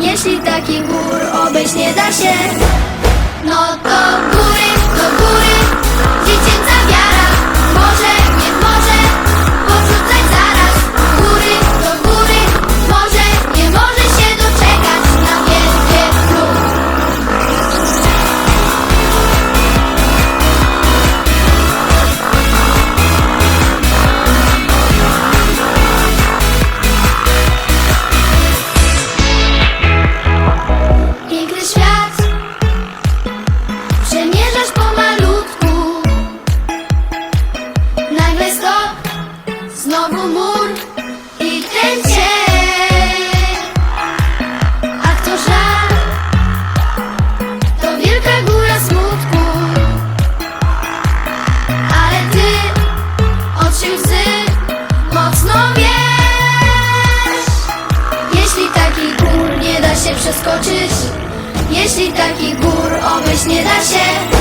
jeśli takich gór obejść nie da się No to góry, do góry Znowu mur I ten cień. Ach to żal To wielka góra smutku. Ale ty Oczy łzy Mocno wiesz. Jeśli takich gór nie da się przeskoczyć Jeśli takich gór obejść nie da się